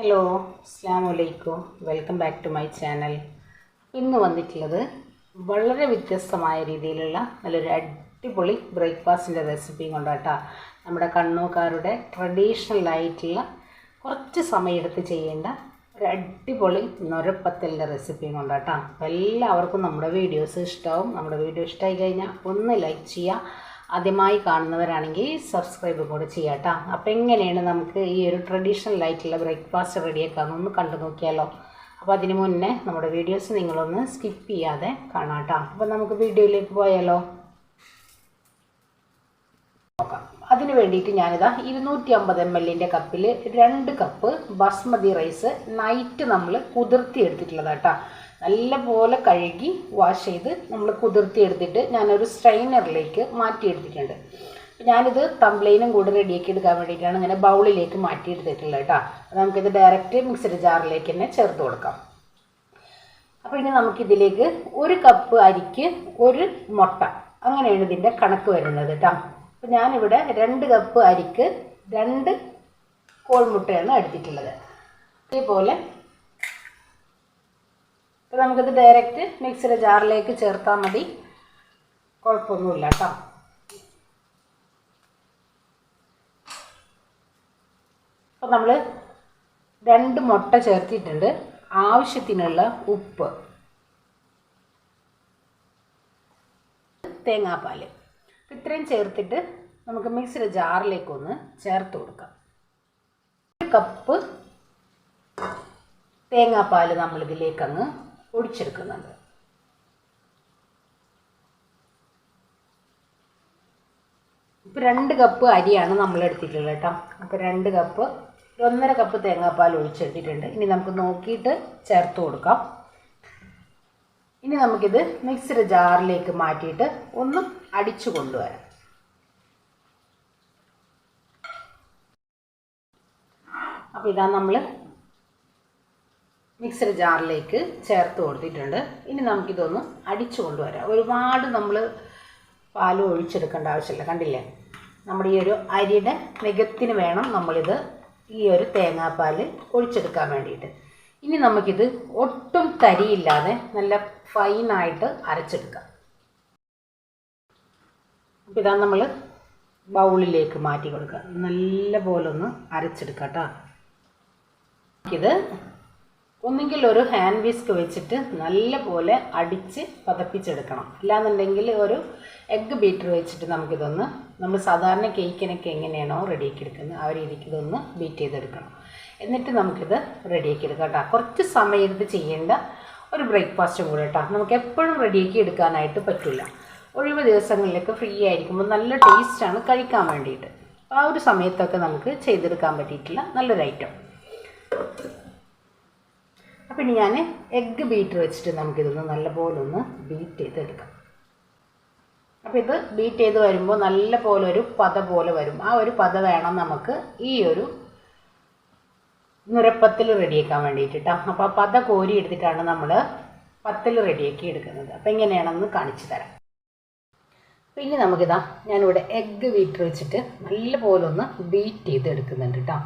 Hello അസ്സാം വലൈക്കും welcome back to my channel. ഇന്ന് വന്നിട്ടുള്ളത് വളരെ വ്യത്യസ്തമായ രീതിയിലുള്ള നല്ലൊരു അടിപൊളി ബ്രേക്ക്ഫാസ്റ്റിന്റെ റെസിപ്പി കൊണ്ടാട്ടാ. നമ്മുടെ കണ്ണൂക്കാരുടെ ട്രഡീഷണൽ ആയിട്ടുള്ള കുറച്ച് സമയമെടുത്ത് ചെയ്യേണ്ട ഒരു അടിപൊളി നൊരപ്പത്തലിന്റെ റെസിപ്പി കൊണ്ടാട്ടാ. എല്ലാവർക്കും നമ്മുടെ വീഡിയോസ് ഇഷ്ടമാവും നമ്മുടെ വീഡിയോ ഇഷ്ടമായി കഴിഞ്ഞാൽ ഒന്ന് ലൈക്ക് ചെയ്യുക ആദ്യമായി കാണുന്നവരാണെങ്കിൽ സബ്സ്ക്രൈബ് കൂടെ ചെയ്യാം കേട്ടോ അപ്പോൾ എങ്ങനെയാണ് നമുക്ക് ഈ ഒരു ട്രഡീഷണൽ ആയിട്ടുള്ള ബ്രേക്ക്ഫാസ്റ്റ് റെഡിയാക്കാമെന്ന് കണ്ടു നോക്കിയാലോ. അപ്പോൾ അതിന് മുന്നേ നമ്മുടെ വീഡിയോസ് നിങ്ങളൊന്ന് സ്കിപ്പ് ചെയ്യാതെ കാണാം കേട്ടോ അപ്പോൾ നമുക്ക് വീഡിയോയിലേക്ക് പോയാലോ. നോക്കാം. അതിന് വേണ്ടിയിട്ട് ഞാനിതാ ഇരുന്നൂറ്റി അമ്പത് എം എല്ലിന്റെ കപ്പിൽ രണ്ട് കപ്പ് ബസ്മതി റൈസ് നൈറ്റ് നമ്മൾ കുതിർത്തി എടുത്തിട്ടുള്ളതാണ് കേട്ടോ നല്ല പോലെ കഴുകി വാഷ് ചെയ്ത് നമ്മൾ കുതിർത്തി എടുത്തിട്ട് ഞാനൊരു സ്ട്രെയിനറിലേക്ക് മാറ്റിയെടുത്തിട്ടുണ്ട് ഞാനിത് തംബ്ലൈനും കൂടെ റെഡിയാക്കി എടുക്കാൻ വേണ്ടിയിട്ടാണ് ഇങ്ങനെ ബൗളിലേക്ക് മാറ്റി എടുത്തിട്ടുള്ളത് കേട്ടോ. നമുക്കിത് ഡയറക്റ്റ് മിക്സഡ് ജാറിലേക്ക് തന്നെ ചേർത്ത് കൊടുക്കാം. അപ്പോൾ ഇനി നമുക്കിതിലേക്ക് ഒരു കപ്പ് അരിക്ക് ഒരു മുട്ട. അങ്ങനെയാണ് ഇതിന്റെ കണക്ക് വരുന്നത് കേട്ടോ. അപ്പോൾ ഞാനിവിടെ രണ്ട് കപ്പ് അരിക്ക് രണ്ട് കോൾമുട്ടയാണ് എടുത്തിട്ടുള്ളത്. അതേപോലെ അപ്പോൾ നമുക്കിത് ഡയറക്റ്റ് മിക്സിയുടെ ജാറിലേക്ക് ചേർത്താൽ മതി. കുഴപ്പമൊന്നുമില്ല കേട്ടോ അപ്പോൾ നമ്മൾ രണ്ട് മുട്ട ചേർത്തിട്ടുണ്ട്. ആവശ്യത്തിനുള്ള ഉപ്പ്. തേങ്ങാപ്പാൽ ഇത്രയും ചേർത്തിട്ട് നമുക്ക് മിക്സിയുടെ ജാറിലേക്കൊന്ന് ചേർത്ത് കൊടുക്കാം. ഒരു കപ്പ് തേങ്ങാപ്പാൽ നമ്മളിതിലേക്ക് അങ്ങ് ഇപ്പം രണ്ട് കപ്പ് അരിയാണ് നമ്മൾ എടുത്തിട്ടുള്ളത് കേട്ടോ. അപ്പോൾ രണ്ട് കപ്പ് ഒന്നര കപ്പ് തേങ്ങാപ്പാൽ ഒഴിച്ചെടുത്തിട്ടുണ്ട്. ഇനി നമുക്ക് നോക്കിയിട്ട് ചേർത്ത് കൊടുക്കാം. ഇനി നമുക്കിത് മിക്സിയുടെ ജാറിലേക്ക് മാറ്റിയിട്ട് ഒന്ന് അടിച്ചു കൊണ്ടുവരാം. അപ്പോൾ ഇതാ നമ്മൾ മിക്സഡ് ജാറിലേക്ക് ചേർത്ത് കൊടുത്തിട്ടുണ്ട്. ഇനി നമുക്കിതൊന്ന് അടിച്ചു കൊണ്ടുവരാം. ഒരുപാട് നമ്മൾ പാൽ ഒഴിച്ചെടുക്കേണ്ട ആവശ്യമില്ല. കണ്ടില്ലേ? നമ്മുടെ ഈ ഒരു അരിയുടെ മികത്തിന് വേണം നമ്മളിത് ഈ ഒരു തേങ്ങാപ്പാൽ ഒഴിച്ചെടുക്കാൻ വേണ്ടിയിട്ട്. ഇനി നമുക്കിത് ഒട്ടും തരിയില്ലാതെ നല്ല ഫൈനായിട്ട് അരച്ചെടുക്കാം. അപ്പോൾ ഇതാ നമ്മൾ ബൗളിലേക്ക് മാറ്റി കൊടുക്കുക. നല്ല പോലെ ഒന്ന് അരച്ചെടുക്കാം കേട്ടോ. ഇത് ഒന്നുകിൽ ഒരു ഹാൻഡ് വിസ്ക് വെച്ചിട്ട് നല്ല പോലെ അടിച്ച് പതപ്പിച്ചെടുക്കണം. അല്ലാന്നുണ്ടെങ്കിൽ ഒരു എഗ്ഗ് ബീറ്റർ വെച്ചിട്ട് നമുക്കിതൊന്ന് നമ്മൾ സാധാരണ കേക്കിനൊക്കെ എങ്ങനെയാണോ റെഡിയാക്കി എടുക്കുന്നത് ആ രീതിക്ക് ഇതൊന്ന് ബീറ്റ് ചെയ്തെടുക്കണം. എന്നിട്ട് നമുക്കിത് റെഡിയാക്കി എടുക്കാം കേട്ടോ. കുറച്ച് സമയം എടുത്ത് ചെയ്യേണ്ട ഒരു ബ്രേക്ക്ഫാസ്റ്റും കൂടെ കേട്ടോ. നമുക്ക് എപ്പോഴും റെഡിയാക്കി എടുക്കാനായിട്ട് പറ്റില്ല. ഒഴിവ് ദിവസങ്ങളിലൊക്കെ ഫ്രീ ആയിരിക്കുമ്പോൾ നല്ല ടേസ്റ്റാണ് കഴിക്കാൻ വേണ്ടിയിട്ട്. ആ ഒരു സമയത്തൊക്കെ നമുക്ക് ചെയ്തെടുക്കാൻ പറ്റിയിട്ടില്ല നല്ലൊരു ഐറ്റം അപ്പം ഇനി ഞാൻ എഗ്ഗ് ബീറ്റർ വെച്ചിട്ട് നമുക്കിതൊന്ന് നല്ലപോലെ ഒന്ന് ബീറ്റ് ചെയ്തെടുക്കാം. അപ്പോൾ ഇത് ബീറ്റ് ചെയ്ത് വരുമ്പോൾ നല്ല പോലെ ഒരു പത പോലെ വരും. ആ ഒരു പത വേണം നമുക്ക് ഈ ഒരു നുരപ്പത്തിൽ റെഡിയാക്കാൻ വേണ്ടിയിട്ടാ അപ്പോൾ ആ പത കോരി എടുത്തിട്ടാണ് നമ്മൾ പത്തിൽ റെഡിയാക്കി എടുക്കുന്നത്. അപ്പോൾ എങ്ങനെയാണെന്ന് കാണിച്ചു തരാം. പിന്നെ നമുക്കിതാ ഞാനിവിടെ എഗ്ഗ് വീട്ടിൽ വെച്ചിട്ട് നല്ല പോലെ ഒന്ന് ബീറ്റ് ചെയ്ത് എടുക്കുന്നുണ്ട് കേട്ടോ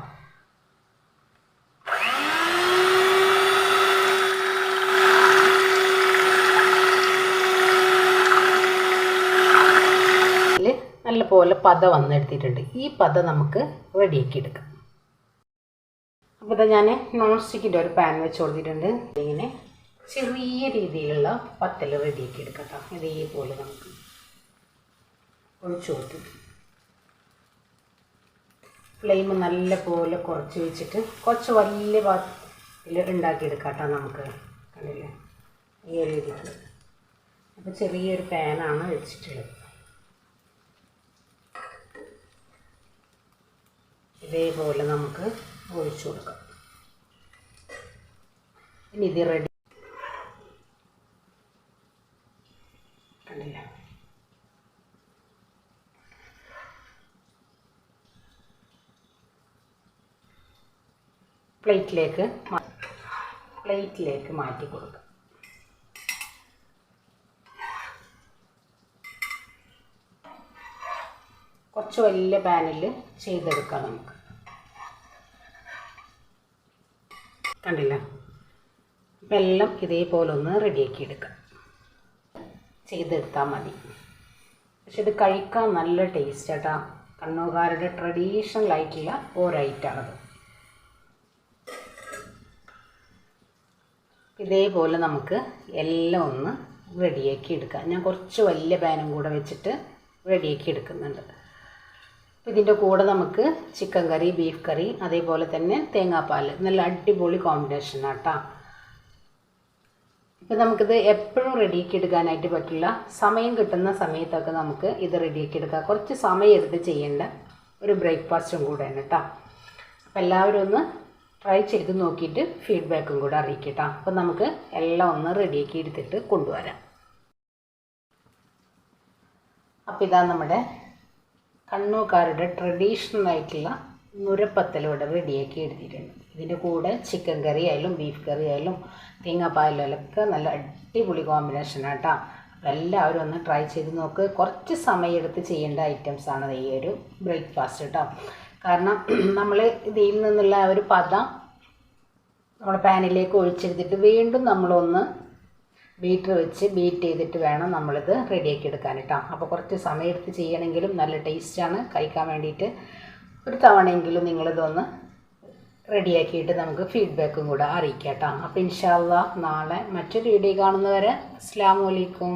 നല്ല പോലെ പത വന്നെടുത്തിട്ടുണ്ട്. ഈ പത നമുക്ക് റെഡിയാക്കി എടുക്കാം. അപ്പോൾ ഇതാ ഞാൻ നോൺ സ്റ്റിക്കിന്റെ ഒരു പാൻ വെച്ച് കൊടുത്തിട്ടുണ്ട്. ഇങ്ങനെ ചെറിയ രീതിയിലുള്ള പത്തൽ റെഡിയാക്കി എടുക്കാം കേട്ടോ ഇതേപോലെ നമുക്ക് ഒഴിച്ചു കൊടുത്തു. ഫ്ലെയിം നല്ല പോലെ കുറച്ച് വെച്ചിട്ട് കുറച്ച് വലിയ പാത്രത്തിൽ ഉണ്ടാക്കിയെടുക്കാം കേട്ടോ നമുക്ക്. കണ്ടില്ലേ? ഈ രീതിയിൽ അപ്പോൾ ചെറിയൊരു പാനാണ് വെച്ചിട്ടുള്ളത്. ഇതേപോലെ നമുക്ക് ഒഴിച്ചു കൊടുക്കാം. ഇനി ഇത് റെഡി പ്ലേറ്റിലേക്ക് പ്ലേറ്റിലേക്ക് മാറ്റി കൊടുക്കുക കുറച്ച് വലിയ പാനിൽ ചെയ്തെടുക്കാം നമുക്ക്. കണ്ടില്ല? അപ്പം എല്ലാം ഇതേപോലെ ഒന്ന് റെഡിയാക്കി എടുക്കാം. ചെയ്തെടുത്താൽ മതി. പക്ഷെ ഇത് കഴിക്കാൻ നല്ല ടേസ്റ്റ് കേട്ടോ കണ്ണൂകാരുടെ ട്രഡീഷണൽ ആയിട്ടുള്ള ഒരൈറ്റാണത് ഇതേപോലെ നമുക്ക് എല്ലാം ഒന്ന് റെഡിയാക്കി എടുക്കാം. ഞാൻ കുറച്ച് വലിയ പാനും കൂടെ വെച്ചിട്ട് റെഡിയാക്കി എടുക്കുന്നുണ്ട്. ഇതിന്റെ കൂടെ നമുക്ക് ചിക്കൻ കറി ബീഫ് കറി അതേപോലെ തന്നെ തേങ്ങാപ്പാൽ നല്ല അടിപൊളി കോമ്പിനേഷനാണ് കേട്ടോ ഇപ്പം നമുക്കിത് എപ്പോഴും റെഡിയാക്കി എടുക്കാനായിട്ട് പറ്റില്ല സമയം കിട്ടുന്ന സമയത്തൊക്കെ നമുക്ക് ഇത് റെഡിയാക്കി എടുക്കാം. കുറച്ച് സമയം എടുത്ത് ചെയ്യേണ്ട ഒരു ബ്രേക്ക്ഫാസ്റ്റും കൂടെയാണ് കേട്ടോ അപ്പം എല്ലാവരും ഒന്ന് ട്രൈ ചെയ്ത് നോക്കിയിട്ട് ഫീഡ്ബാക്കും കൂടെ അറിയിക്കട്ടോ. അപ്പം നമുക്ക് എല്ലാം ഒന്ന് റെഡിയാക്കി എടുത്തിട്ട് കൊണ്ടുവരാം. അപ്പോൾ ഇതാ നമ്മുടെ കണ്ണൂക്കാരുടെ ട്രഡീഷണൽ ആയിട്ടുള്ള നുരപ്പത്തൽ ഇവിടെ റെഡിയാക്കി എടുത്തിട്ടുണ്ട്. ഇതിന്റെ കൂടെ ചിക്കൻ കറി ആയാലും ബീഫ് കറി ആയാലും തേങ്ങാപ്പാലും ഒക്കെ നല്ല അടിപൊളി കോമ്പിനേഷനാണ് കേട്ടോ അപ്പോൾ എല്ലാവരും ഒന്ന് ട്രൈ ചെയ്ത് നോക്ക്. കുറച്ച് സമയം എടുത്ത് ചെയ്യേണ്ട ഐറ്റംസ് ആണ് ഈ ഒരു ബ്രേക്ക്ഫാസ്റ്റ് കേട്ടോ കാരണം നമ്മൾ ഇതിൽ നിന്നുള്ള ആ ഒരു പദം നമ്മുടെ പാനിലേക്ക് ഒഴിച്ചെടുത്തിട്ട് വീണ്ടും നമ്മളൊന്ന് ബീറ്റർ വെച്ച് ബീറ്റ് ചെയ്തിട്ട് വേണം നമ്മളിത് റെഡിയാക്കി എടുക്കാൻ കേട്ടോ. അപ്പോൾ കുറച്ച് സമയം എടുത്ത് ചെയ്യണമെങ്കിലും നല്ല ടേസ്റ്റാണ്. കഴിക്കാൻ വേണ്ടിയിട്ട് ഒരു തവണയെങ്കിലും നിങ്ങളിതൊന്ന് റെഡിയാക്കിയിട്ട് നമുക്ക് ഫീഡ്ബാക്കും കൂടെ അറിയിക്കാം കേട്ടോ. അപ്പോൾ ഇൻഷാല്ല നാളെ മറ്റൊരു വീഡിയോ കാണുന്നവരെ അസ്സാം വലൈക്കും